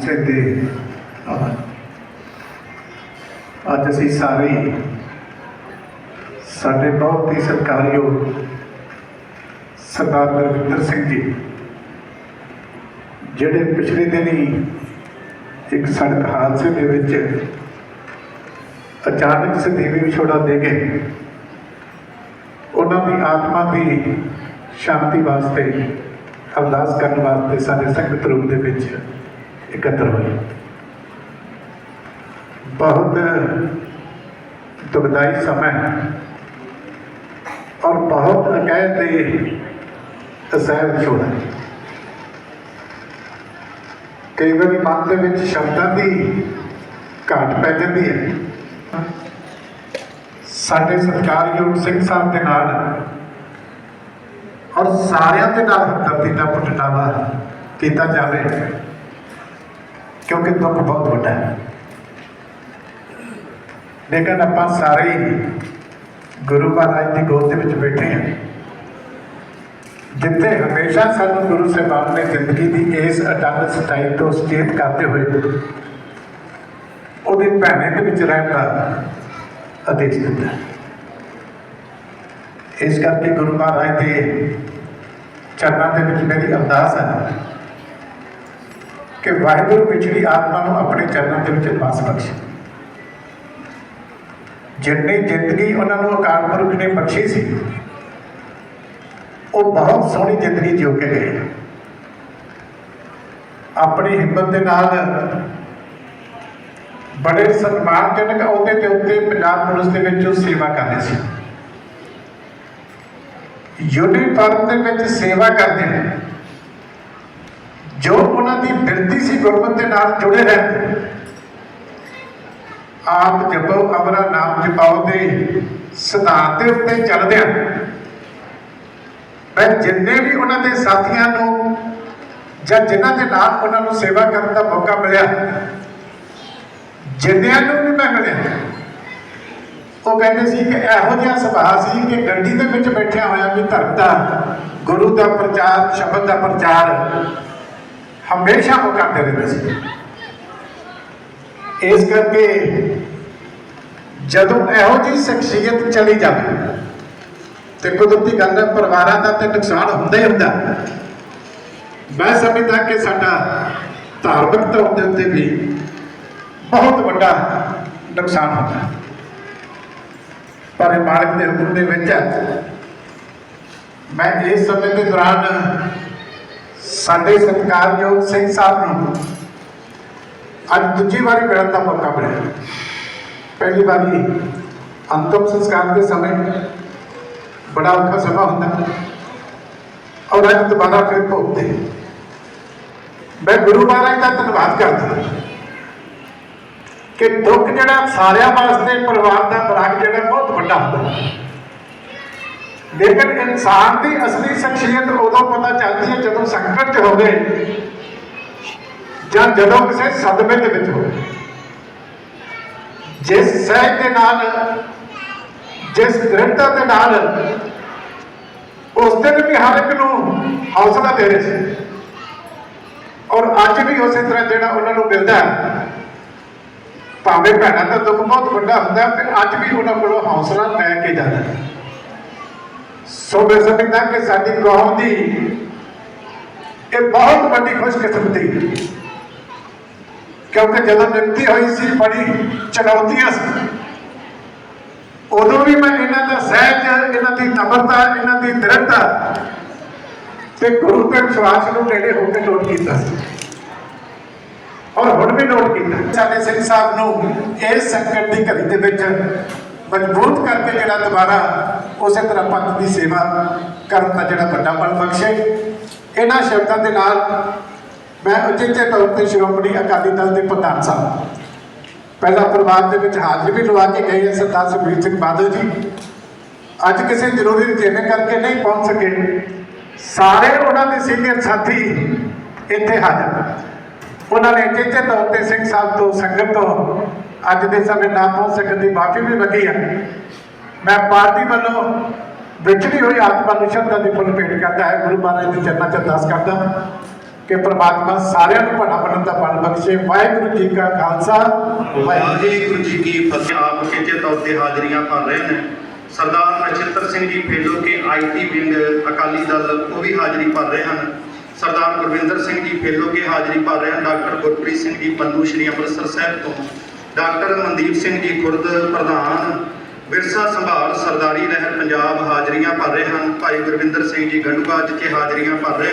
ਸਿੱਧੇ ਅੱਜ ਅਸੀਂ ਸਾਰੇ ਸਾਡੇ ਬਹੁਤ ਹੀ ਸਤਿਕਾਰਯੋਗ ਸਰਦਾਰ ਗੁਰਵਿੰਦਰ ਸਿੰਘ ਜੀ, ਜਿਹੜੇ ਪਿਛਲੇ ਦਿਨ ਹੀ ਇੱਕ ਸੜਕ ਹਾਦਸੇ ਦੇ ਵਿੱਚ ਅਚਾਨਕ ਸਦੀਵੀ ਵਿਛੋੜਾ ਦੇ ਗਏ ਉਹਨਾਂ ਦੀ ਆਤਮਾ ਦੀ ਸ਼ਾਂਤੀ ਵਾਸਤੇ, ਅਰਦਾਸ ਕਰਨ ਵਾਸਤੇ ਸਾਡੇ ਸੰਗਤ ਰੂਪ ਦੇ ਵਿੱਚ ਇਕੱਤਰ ਹੋਏ ਬਹੁਤ ਦੁਖਦਾਈ ਸਮਾਂ ਔਰ ਬਹੁਤ ਅਕੈਦ ਦੇ ਅਸਹਿਬ ਛੋੜਾ ਕਈ ਵਾਰੀ ਮਨ ਦੇ ਵਿੱਚ ਸ਼ਬਦਾਂ ਦੀ ਘਾਟ ਪੈ ਜਾਂਦੀ ਹੈ। ਸਾਡੇ ਸਤਿਕਾਰਯੋਗ ਸਿੰਘ ਸਾਹਿਬ ਦੇ ਨਾਲ ਔਰ ਸਾਰਿਆਂ ਦੇ ਨਾਲ ਹਮਦਰਦੀ ਦਾ ਪ੍ਰਗਟਾਵਾ ਕੀਤਾ ਜਾਵੇ। ਕਿਉਂਕਿ ਦੁੱਖ ਬਹੁਤ ਵੱਡਾ ਹੈ। ਲੇਕਿਨ ਆਪਾਂ ਸਾਰੇ ਹੀ ਗੁਰੂ ਮਹਾਰਾਜ ਦੀ ਗੋਦ ਦੇ ਵਿੱਚ ਬੈਠੇ ਹਾਂ। ਜਿੱਥੇ ਹਮੇਸ਼ਾ ਸਾਨੂੰ ਗੁਰੂ ਸਾਹਿਬਾਨ ਨੇ ਜ਼ਿੰਦਗੀ ਦੀ ਇਸ ਅਟਲ ਸਤਾਈ ਤੋਂ ਸੁਚੇਤ ਕਰਦੇ ਹੋਏ ਉਹਦੇ ਭੈਣੇ ਦੇ ਵਿੱਚ ਰਹਿਣ ਦਾ ਆਦੇਸ਼ ਦਿੱਤਾ। ਇਸ ਕਰਕੇ ਗੁਰੂ ਮਹਾਰਾਜ ਦੇ ਚਰਨਾਂ ਦੇ ਵਿੱਚ ਮੇਰੀ ਅਰਦਾਸ ਹੈ ਕਿ ਵਾਹਿਗੁਰੂ ਵਿਚਲੀ ਆਤਮਾ ਨੂੰ ਆਪਣੇ ਚਰਨਾਂ ਦੇ ਵਿੱਚ ਵਾਸ ਬਖਸ਼ੇ। ਜਿੰਨੀ ਜ਼ਿੰਦਗੀ ਉਹਨਾਂ ਨੂੰ ਅਕਾਲ ਪੁਰਖ ਨੇ ਬਖਸ਼ੀ ਸੀ, ਉਹ ਬਹੁਤ ਸੋਹਣੀ ਜ਼ਿੰਦਗੀ ਜਿਉ ਕੇ ਗਏ। ਆਪਣੀ ਹਿੰਮਤ ਦੇ ਨਾਲ ਬੜੇ ਸਨਮਾਨਜਨਕ ਅਹੁਦੇ ਦੇ ਉੱਤੇ ਪੰਜਾਬ ਪੁਲਿਸ ਦੇ ਵਿੱਚ ਉਹ ਸੇਵਾ ਕਰਦੇ ਸੀ। ਯੂਨੀਫਾਰਮ ਦੇ ਵਿੱਚ ਸੇਵਾ ਕਰਦੇ ਨੇ। ਉਹਨਾਂ ਦੀ ਬਿਰਤੀ ਸੀ ਗੁਰਮਤ ਦੇ ਨਾਲ ਜੁੜੇ ਰਹਿਣ ਆਪ ਜਪੋ ਅਮਰਾ ਨਾਮ ਜਪਾਓ ਦੇ ਸਿਧਾਂਤ ਦੇ ਉੱਤੇ ਚੱਲਦੇ ਆ। ਮੈਂ ਜਿੰਨੇ ਵੀ ਉਹਨਾਂ ਦੇ ਸਾਥੀਆਂ ਨੂੰ ਜਾਂ ਜਿਨ੍ਹਾਂ ਦੇ ਨਾਲ ਉਹਨਾਂ ਨੂੰ ਸੇਵਾ ਕਰਨ ਦਾ ਮੌਕਾ ਮਿਲਿਆ, ਜਿੰਨਿਆਂ ਨੂੰ ਵੀ ਮੈਂ ਮਿਲਿਆ, ਉਹ ਕਹਿੰਦੇ ਸੀ ਕਿ ਇਹੋ ਜਿਹਾ ਸੁਭਾਅ ਸੀ ਕਿ ਗੱਡੀ ਦੇ ਵਿੱਚ ਬੈਠਿਆ ਹੋਇਆ ਵੀ ਧਰਮ ਦਾ, ਗੁਰੂ ਦਾ ਪ੍ਰਚਾਰ, ਸ਼ਬਦ ਦਾ ਪ੍ਰਚਾਰ ਹਮੇਸ਼ਾ ਉਹ ਕਰਦੇ ਰਹਿੰਦੇ ਸੀ ਇਸ ਕਰਕੇ ਜਦੋਂ ਇਹੋ ਜਿਹੀ ਸ਼ਖਸੀਅਤ ਚਲੀ ਜਾਵੇ ਤੇ ਕੁਦਰਤੀ ਗੱਲ ਹੈ ਪਰਿਵਾਰਾਂ ਦਾ ਤੇ ਨੁਕਸਾਨ ਹੁੰਦਾ ਹੀ ਹੁੰਦਾ ਮੈਂ ਸਮਝਦਾ ਕਿ ਸਾਡਾ ਧਾਰਮਿਕ ਤੌਰ ਦੇ ਉੱਤੇ ਵੀ ਬਹੁਤ ਵੱਡਾ ਨੁਕਸਾਨ ਹੁੰਦਾ ਹੈ। ਪਰ ਮਾਲਕ ਦੇ ਹੁਕਮ ਦੇ ਵਿੱਚ ਮੈਂ ਇਸ ਸਮੇਂ ਦੇ ਦੌਰਾਨ ਸਾਡੇ ਸਤਿਕਾਰਯੋਗ ਸਿੰਘ ਸਾਹਿਬ ਨੂੰ ਅੱਜ ਦੂਜੀ ਵਾਰੀ ਮਿਲਣ ਦਾ ਮੌਕਾ ਮਿਲਿਆ। ਪਹਿਲੀ ਵਾਰੀ ਅੰਤਮ ਸੰਸਕਾਰ ਦੇ ਸਮੇਂ ਬੜਾ ਔਖਾ ਸਮਾਂ ਹੁੰਦਾ ਔਰ ਅੱਜ ਦੁਬਾਰਾ ਫਿਰ ਭੋਗਦੇ ਮੈਂ ਗੁਰੂ ਮਹਾਰਾਜ ਦਾ ਧੰਨਵਾਦ ਕਰਦਾ ਕਿ ਦੁੱਖ ਜਿਹੜਾ ਸਾਰਿਆਂ ਵਾਸਤੇ ਪਰਿਵਾਰ ਦਾ ਬਰਾਕ ਜਿਹੜਾ ਬਹੁਤ ਵੱਡਾ ਹੁੰਦਾ ਲੇਕਿਨ ਇਨਸਾਨ ਦੀ ਅਸਲੀ ਸ਼ਖਸੀਅਤ ਉਦੋਂ ਪਤਾ ਚੱਲਦੀ ਹੈ ਜਦੋਂ ਸੰਕਟ 'ਚ ਹੋਵੇ ਜਾਂ ਜਦੋਂ ਕਿਸੇ ਸਦਮੇ ਦੇ ਵਿੱਚ ਹੋਵੇ। ਜਿਸ ਸਹਿਜ ਦੇ ਨਾਲ, ਜਿਸ ਦ੍ਰਿੜਤਾ ਦੇ ਨਾਲ ਉਸ ਦਿਨ ਵੀ ਹਰ ਇੱਕ ਨੂੰ ਹੌਸਲਾ ਦੇ ਰਹੇ ਸੀ। ਔਰ ਅੱਜ ਵੀ ਉਸੇ ਤਰ੍ਹਾਂ ਜਿਹੜਾ ਉਹਨਾਂ ਨੂੰ ਮਿਲਦਾ ਭਾਵੇਂ ਭੈਣਾਂ ਦਾ ਦੁੱਖ ਬਹੁਤ ਵੱਡਾ ਹੁੰਦਾ ਤੇ ਅੱਜ ਵੀ ਉਹਨਾਂ ਕੋਲੋਂ ਹੌਸਲਾ ਲੈ ਕੇ ਜਾਂਦਾ ਹੈ ਸੋ ਮੈਂ ਸਮਝਦਾ ਕਿ ਸਾਡੀ ਕੌਮ ਦੀ। ਇਹ ਬਹੁਤ ਵੱਡੀ ਖੁਸ਼ਕਿਸਮਤੀ ਕਿਉਂਕਿ ਜਦੋਂ ਨਿਮਤੀ ਹੋਈ ਸੀ, ਬੜੀ ਚੁਣੌਤੀਆਂ ਸੀ। ਉਦੋਂ ਵੀ ਮੈਂ ਇਹਨਾਂ ਦਾ ਸਹਿਜ, ਇਹਨਾਂ ਦੀ ਨਮਰਤਾ ਇਹਨਾਂ ਦੀ ਦ੍ਰਿੜਤਾ ਤੇ ਗੁਰੂ ਤੇ ਵਿਸ਼ਵਾਸ ਨੂੰ ਨੇੜੇ ਹੋ ਕੇ ਨੋਟ ਕੀਤਾ ਸੀ। ਔਰ ਹੁਣ ਵੀ ਨੋਟ ਕੀਤਾ। ਸਾਡੇ ਸਿੰਘ ਸਾਹਿਬ ਨੂੰ ਇਸ ਸੰਕਟ ਦੀ ਘੜੀ ਦੇ ਵਿੱਚ ਮਜ਼ਬੂਤ ਕਰਕੇ ਜਿਹੜਾ ਦੁਬਾਰਾ ਉਸੇ ਤਰ੍ਹਾਂ ਪੰਥ ਦੀ ਸੇਵਾ ਕਰਨ ਦਾ ਜਿਹੜਾ ਵੱਡਾ ਬਲ ਬਖਸ਼ੇ। ਇਹਨਾਂ ਸ਼ਬਦਾਂ ਦੇ ਨਾਲ ਮੈਂ ਉਚੇਚੇ ਤੌਰ ਤੇ ਸ਼੍ਰੋਮਣੀ ਅਕਾਲੀ ਦਲ ਦੇ ਪ੍ਰਧਾਨ ਸਾਹਿਬ, ਪਹਿਲਾ ਪਰਿਵਾਰ ਦੇ ਵਿੱਚ ਹਾਜ਼ਰੀ ਵੀ ਲਵਾ ਕੇ ਗਏ ਹੈ ਸਰਦਾਰ ਸੁਖਬੀਰ ਸਿੰਘ ਬਾਦਲ ਜੀ। ਅੱਜ ਕਿਸੇ ਜ਼ਰੂਰੀ ਰਜੇਵੇਂ ਕਰਕੇ ਨਹੀਂ ਪਹੁੰਚ ਸਕੇ। ਸਾਰੇ ਉਹਨਾਂ ਦੇ ਸੀਨੀਅਰ ਸਾਥੀ ਇੱਥੇ ਹਾਜ਼ਰ। ਉਹਨਾਂ ਨੇ ਚੇਚੇ ਤੌਰ ਤੇ ਸਿੰਘ ਸਾਹਿਬ ਤੋਂ, ਸੰਗਤ ਤੋਂ ਅੱਜ ਦੇ ਸਮੇਂ ਨਾ ਪਹੁੰਚ ਸਕਣ ਦੀ ਮਾਫੀ ਵੀ ਮੰਗੀ ਹੈ ਮੈਂ ਪਾਰਟੀ ਵੱਲੋਂ ਵਿਛੜੀ ਹੋਈ ਆਤਮਾ ਨੂੰ ਸ਼ਰਧਾ ਦੀ ਫੁੱਲ ਭੇਟ ਕਰਦਾ ਹੈ। ਗੁਰੂ ਮਹਾਰਾਜ ਦੇ ਚਰਨਾਂ 'ਚ ਅਰਦਾਸ ਕਰਦਾ ਕਿ ਪ੍ਰਮਾਤਮਾ ਸਾਰਿਆਂ ਨੂੰ ਭਲਾ ਬਣਨ ਦਾ ਬਲ ਬਖਸ਼ੇ। ਵਾਹਿਗੁਰੂ ਜੀ ਕਾ ਖਾਲਸਾ, ਵਾਹਿਗੁਰੂ ਵਾਹਿਗੁਰੂ ਜੀ ਕੀ ਫਤਿਹ। ਆਪ ਖੇਚੇ ਤੌਰ ਤੇ ਹਾਜ਼ਰੀਆਂ ਭਰ ਰਹੇ ਨੇ। ਸਰਦਾਰ ਨਛੱਤਰ ਸਿੰਘ ਜੀ ਫੇਲੋ ਕੇ ਆਈਟੀ ਵਿੰਗ ਅਕਾਲੀ ਦਲ, ਉਹ ਵੀ ਹਾਜ਼ਰੀ ਭਰ ਰਹੇ ਹਨ। ਸਰਦਾਰ ਗੁਰਵਿੰਦਰ ਸਿੰਘ ਜੀ ਫੇਲੋ ਕੇ ਹਾਜ਼ਰੀ ਭਰ ਰਹੇ ਹਨ। ਡਾਕਟਰ ਗੁਰਪ੍ਰੀਤ ਸਿੰਘ ਜੀ ਪੰਨੂ ਸ਼੍ਰੀ ਅੰਮ੍ਰਿਤਸਰ ਸਾਹਿਬ ਤੋਂ। ਡਾਕਟਰ ਮਨਦੀਪ ਸਿੰਘ ਜੀ ਖੁਰਦ ਪ੍ਰਧਾਨ। ਵਿਰਸਾ ਸੰਭਾਲ ਸਰਦਾਰੀ ਲਹਿਰ ਪੰਜਾਬ ਹਾਜ਼ਰੀਆਂ ਭਰ ਰਹੇ ਹਨ। ਭਾਈ ਗੁਰਵਿੰਦਰ ਸਿੰਘ ਜੀ ਗੰਡੂਆ ਜਿੱਥੇ ਹਾਜ਼ਰੀਆਂ ਭਰ ਰਹੇ